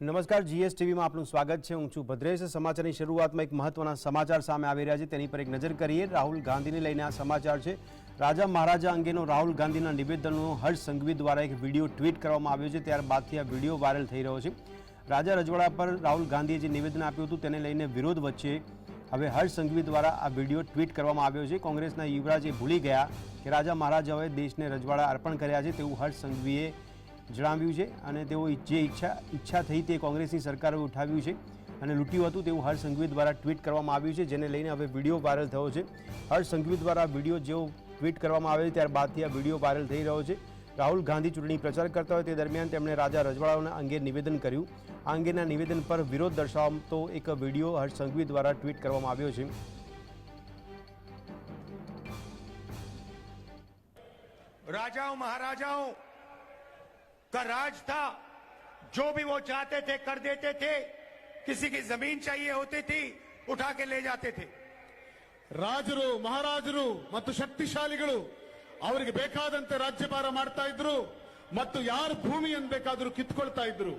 નમસ્કાર જીએસટીવીમાં આપનું સ્વાગત છે. હું છું ભદ્રેશ. સમાચારની શરૂઆતમાં એક મહત્વના સમાચાર સામે આવી રહ્યા છે. તેની પર એક નજર કરીએ. રાહુલ ગાંધીને લઈને આ સમાચાર છે. રાજા મહારાજા અંગેનો રાહુલ ગાંધીના નિવેદનનો હર્ષ સંઘવી દ્વારા એક વીડિયો ટ્વીટ કરવામાં આવ્યો છે. ત્યારબાદથી આ વીડિયો વાયરલ થઈ રહ્યો છે. રાજા રજવાડા પર રાહુલ ગાંધીએ જે નિવેદન આપ્યું હતું તેને લઈને વિરોધ વચ્ચે હવે હર્ષ સંઘવી દ્વારા આ વીડિયો ટ્વીટ કરવામાં આવ્યો છે. કોંગ્રેસના યુવરાજ ભૂલી ગયા કે રાજા મહારાજાઓએ દેશને રજવાડા અર્પણ કર્યા છે તેવું હર્ષ સંઘવીએ જણાવ્યું છે અને તેઓ જે ઈચ્છા ઈચ્છા થઈ તે કોંગ્રેસની સરકારે ઉઠાવ્યું છે અને લૂંટ્યું હતું તેવું હર્ષ સંઘવી દ્વારા ટ્વીટ કરવામાં આવ્યું છે, જેને લઈને હવે વીડિયો વાયરલ થયો છે. હર્ષ સંઘવી દ્વારા વીડિયો જેઓ ટ્વીટ કરવામાં આવ્યો ત્યાર બાદથી આ વીડિયો વાયરલ થઈ રહ્યો છે. રાહુલ ગાંધી ચૂંટણી પ્રચાર કરતા હોય તે દરમિયાન તેમણે રાજા રજવાડાઓના અંગે નિવેદન કર્યું. આ અંગેના નિવેદન પર વિરોધ દર્શાવતો એક વીડિયો હર્ષ સંઘવી દ્વારા ટ્વીટ કરવામાં આવ્યો છે. રાજાઓ, મહારાજાઓ का राज था जो भी वो चाहते थे कर देते थे किसी की जमीन चाहिए होती थी उठा के ले जाते थे ರಾಜರು ಮಹಾರಾಜರು ಮತ್ತು ಶಕ್ತಿಶಾಲಿಗಳು ಅವರಿಗೆ ಬೇಕಾದಂತೆ ರಾಜ್ಯಭಾರ ಮಾಡ್ತಾ ಇದ್ರು ಮತ್ತು ಯಾರು ಭೂಮಿಯನ್ನು ಬೇಕಾದರೂ ಕಿತ್ಕೊಳ್ತಾ ಇದ್ರು